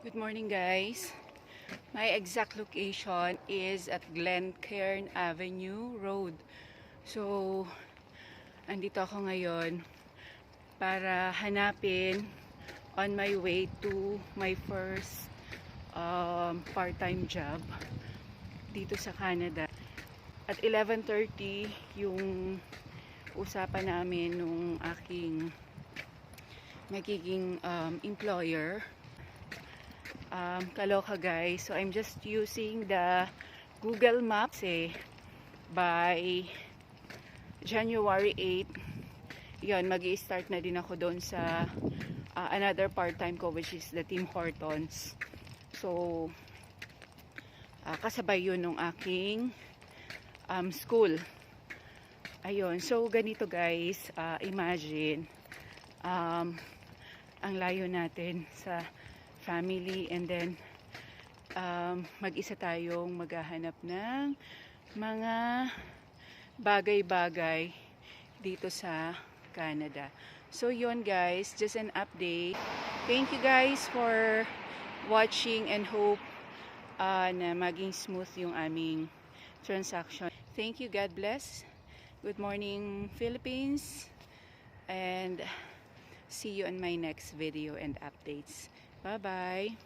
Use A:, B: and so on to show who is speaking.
A: Good morning guys. My exact location is at Glencairn Avenue Road. So, andito ako ngayon para hanapin on my way to my first um, part-time job dito sa Canada. At 11.30 yung usapan namin nung aking magiging um, employer um, kaloka guys. So I'm just using the Google Maps eh, by January 8. Yon, mag start na din ako doon sa uh, another part-time ko which is the Tim Hortons. So, uh, kasabay yun nung aking um, school. Ayun, so ganito guys, uh, imagine, um, ang layo natin sa family and then um, mag-isa tayong maghahanap ng mga bagay-bagay dito sa Canada. So yun guys, just an update. Thank you guys for watching and hope uh, na maging smooth yung aming transaction. Thank you, God bless. Good morning Philippines and see you on my next video and updates. Bye-bye.